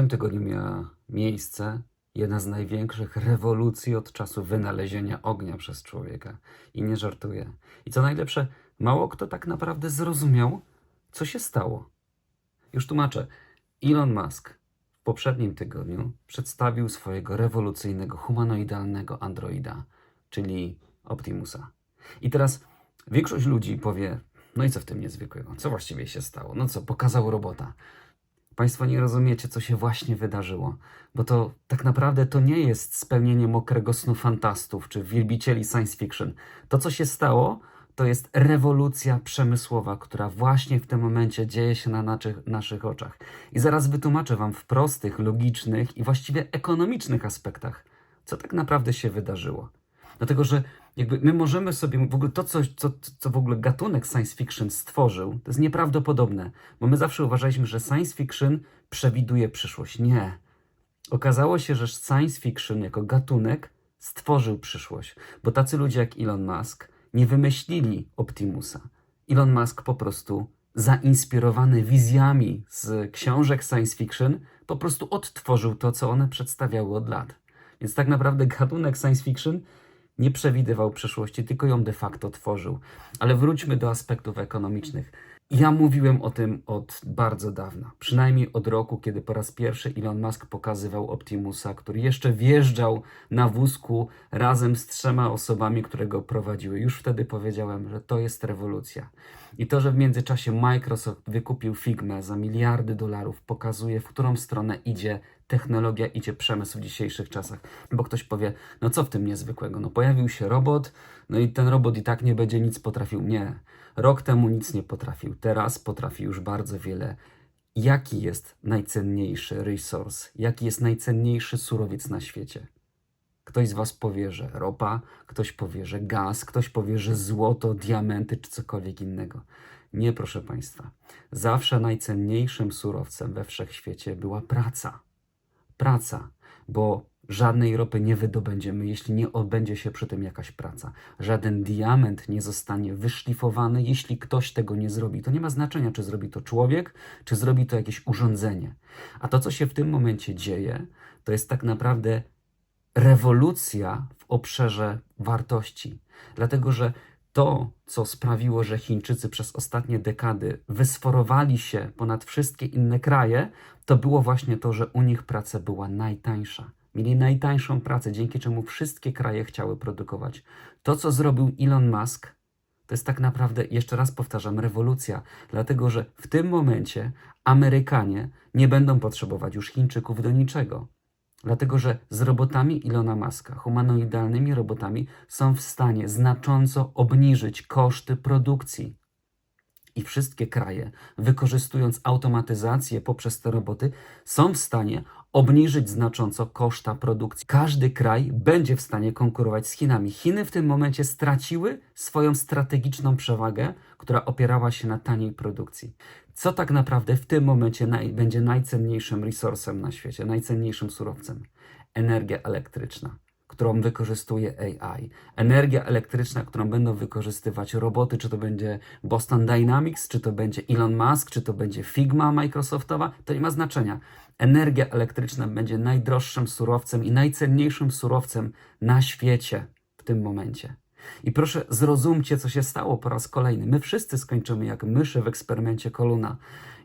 tym tygodniu miała miejsce jedna z największych rewolucji od czasu wynalezienia ognia przez człowieka. I nie żartuję. I co najlepsze, mało kto tak naprawdę zrozumiał, co się stało. Już tłumaczę. Elon Musk w poprzednim tygodniu przedstawił swojego rewolucyjnego humanoidalnego androida, czyli Optimusa. I teraz większość ludzi powie: No i co w tym niezwykłego? Co właściwie się stało? No co, pokazał robota. Państwo nie rozumiecie, co się właśnie wydarzyło, bo to tak naprawdę to nie jest spełnienie mokrego snu fantastów czy wielbicieli science fiction. To, co się stało, to jest rewolucja przemysłowa, która właśnie w tym momencie dzieje się na naszych, naszych oczach. I zaraz wytłumaczę Wam w prostych, logicznych i właściwie ekonomicznych aspektach, co tak naprawdę się wydarzyło. Dlatego, że jakby my możemy sobie, w ogóle to, co, co, co w ogóle gatunek science fiction stworzył, to jest nieprawdopodobne, bo my zawsze uważaliśmy, że science fiction przewiduje przyszłość. Nie. Okazało się, że science fiction jako gatunek stworzył przyszłość, bo tacy ludzie jak Elon Musk nie wymyślili Optimusa. Elon Musk po prostu zainspirowany wizjami z książek science fiction, po prostu odtworzył to, co one przedstawiały od lat. Więc tak naprawdę gatunek science fiction nie przewidywał przyszłości, tylko ją de facto tworzył. Ale wróćmy do aspektów ekonomicznych. Ja mówiłem o tym od bardzo dawna, przynajmniej od roku, kiedy po raz pierwszy Elon Musk pokazywał Optimusa, który jeszcze wjeżdżał na wózku razem z trzema osobami, które go prowadziły. Już wtedy powiedziałem, że to jest rewolucja. I to, że w międzyczasie Microsoft wykupił Figma za miliardy dolarów, pokazuje, w którą stronę idzie technologia, idzie przemysł w dzisiejszych czasach. Bo ktoś powie, no co w tym niezwykłego? No pojawił się robot, no i ten robot i tak nie będzie nic potrafił. Nie. Rok temu nic nie potrafił, teraz potrafi już bardzo wiele. Jaki jest najcenniejszy resource? Jaki jest najcenniejszy surowiec na świecie? Ktoś z Was powie, że ropa, ktoś powie, że gaz, ktoś powie, że złoto, diamenty czy cokolwiek innego. Nie, proszę Państwa. Zawsze najcenniejszym surowcem we wszechświecie była praca. Praca, bo żadnej ropy nie wydobędziemy, jeśli nie odbędzie się przy tym jakaś praca. Żaden diament nie zostanie wyszlifowany, jeśli ktoś tego nie zrobi. To nie ma znaczenia, czy zrobi to człowiek, czy zrobi to jakieś urządzenie. A to, co się w tym momencie dzieje, to jest tak naprawdę rewolucja w obszarze wartości. Dlatego, że to, co sprawiło, że Chińczycy przez ostatnie dekady wysforowali się ponad wszystkie inne kraje, to było właśnie to, że u nich praca była najtańsza. Mieli najtańszą pracę, dzięki czemu wszystkie kraje chciały produkować. To, co zrobił Elon Musk, to jest tak naprawdę, jeszcze raz powtarzam, rewolucja, dlatego że w tym momencie Amerykanie nie będą potrzebować już Chińczyków do niczego. Dlatego, że z robotami Ilona Maska, humanoidalnymi robotami, są w stanie znacząco obniżyć koszty produkcji. I wszystkie kraje, wykorzystując automatyzację poprzez te roboty, są w stanie obniżyć znacząco koszta produkcji. Każdy kraj będzie w stanie konkurować z Chinami. Chiny w tym momencie straciły swoją strategiczną przewagę, która opierała się na taniej produkcji. Co tak naprawdę w tym momencie naj, będzie najcenniejszym resursem na świecie, najcenniejszym surowcem? Energia elektryczna którą wykorzystuje AI. Energia elektryczna, którą będą wykorzystywać roboty, czy to będzie Boston Dynamics, czy to będzie Elon Musk, czy to będzie Figma Microsoftowa, to nie ma znaczenia. Energia elektryczna będzie najdroższym surowcem i najcenniejszym surowcem na świecie w tym momencie. I proszę zrozumcie, co się stało po raz kolejny. My wszyscy skończymy jak myszy w eksperymencie Koluna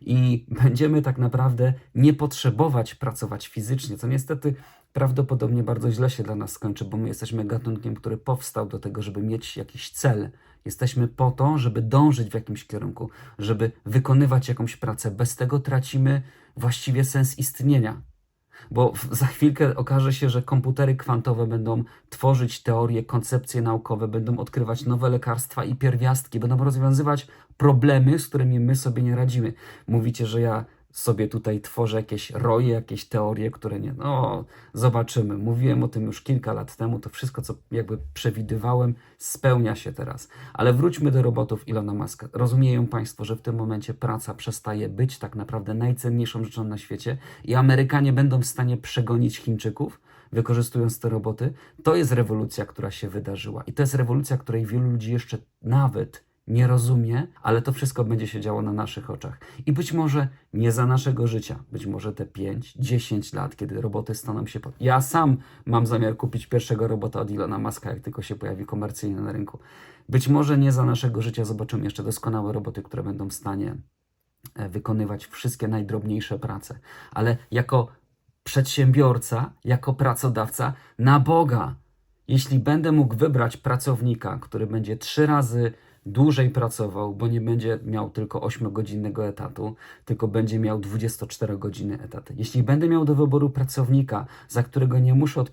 i będziemy tak naprawdę nie potrzebować pracować fizycznie, co niestety prawdopodobnie bardzo źle się dla nas skończy, bo my jesteśmy gatunkiem, który powstał do tego, żeby mieć jakiś cel. Jesteśmy po to, żeby dążyć w jakimś kierunku, żeby wykonywać jakąś pracę. Bez tego tracimy właściwie sens istnienia. Bo za chwilkę okaże się, że komputery kwantowe będą tworzyć teorie, koncepcje naukowe, będą odkrywać nowe lekarstwa i pierwiastki, będą rozwiązywać problemy, z którymi my sobie nie radzimy. Mówicie, że ja sobie tutaj tworzę jakieś roje, jakieś teorie, które nie. No, zobaczymy. Mówiłem o tym już kilka lat temu. To wszystko, co jakby przewidywałem, spełnia się teraz. Ale wróćmy do robotów Ilona Muska. Rozumieją Państwo, że w tym momencie praca przestaje być tak naprawdę najcenniejszą rzeczą na świecie i Amerykanie będą w stanie przegonić Chińczyków, wykorzystując te roboty. To jest rewolucja, która się wydarzyła. I to jest rewolucja, której wielu ludzi jeszcze nawet nie rozumie, ale to wszystko będzie się działo na naszych oczach. I być może nie za naszego życia, być może te 5, 10 lat, kiedy roboty staną się. Pod... Ja sam mam zamiar kupić pierwszego robota od Ilona Maska, jak tylko się pojawi komercyjnie na rynku. Być może nie za naszego życia zobaczymy jeszcze doskonałe roboty, które będą w stanie e, wykonywać wszystkie najdrobniejsze prace, ale jako przedsiębiorca, jako pracodawca, na Boga, jeśli będę mógł wybrać pracownika, który będzie trzy razy dłużej pracował, bo nie będzie miał tylko 8-godzinnego etatu, tylko będzie miał 24 godziny etat. Jeśli będę miał do wyboru pracownika, za którego nie muszę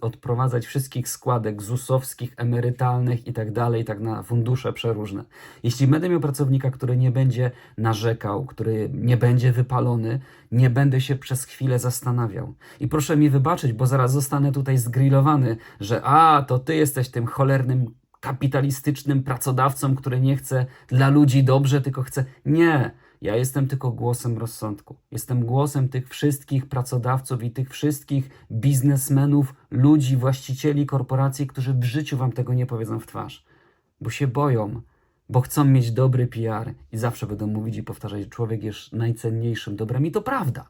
odprowadzać wszystkich składek ZUS-owskich, emerytalnych i tak tak na fundusze przeróżne. Jeśli będę miał pracownika, który nie będzie narzekał, który nie będzie wypalony, nie będę się przez chwilę zastanawiał. I proszę mi wybaczyć, bo zaraz zostanę tutaj zgrillowany, że a, to ty jesteś tym cholernym kapitalistycznym pracodawcą, który nie chce dla ludzi dobrze, tylko chce. Nie, ja jestem tylko głosem rozsądku. Jestem głosem tych wszystkich pracodawców i tych wszystkich biznesmenów, ludzi, właścicieli korporacji, którzy w życiu wam tego nie powiedzą w twarz, bo się boją, bo chcą mieć dobry PR i zawsze będą mówić i powtarzać, człowiek jest najcenniejszym dobrem i to prawda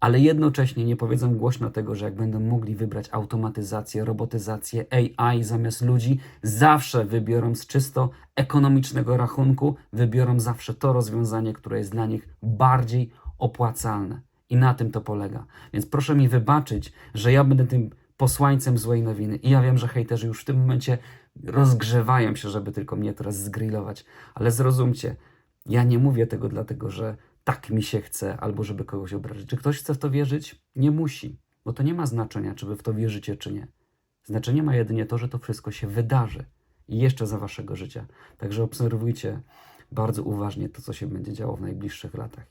ale jednocześnie nie powiedzą głośno tego, że jak będą mogli wybrać automatyzację, robotyzację, AI zamiast ludzi, zawsze wybiorą z czysto ekonomicznego rachunku, wybiorą zawsze to rozwiązanie, które jest dla nich bardziej opłacalne. I na tym to polega. Więc proszę mi wybaczyć, że ja będę tym posłańcem złej nowiny. I ja wiem, że hejterzy już w tym momencie rozgrzewają się, żeby tylko mnie teraz zgrillować. Ale zrozumcie, ja nie mówię tego dlatego, że tak mi się chce, albo żeby kogoś obrazić. Czy ktoś chce w to wierzyć? Nie musi, bo to nie ma znaczenia, czy wy w to wierzycie, czy nie. Znaczenie ma jedynie to, że to wszystko się wydarzy i jeszcze za waszego życia. Także obserwujcie bardzo uważnie to, co się będzie działo w najbliższych latach.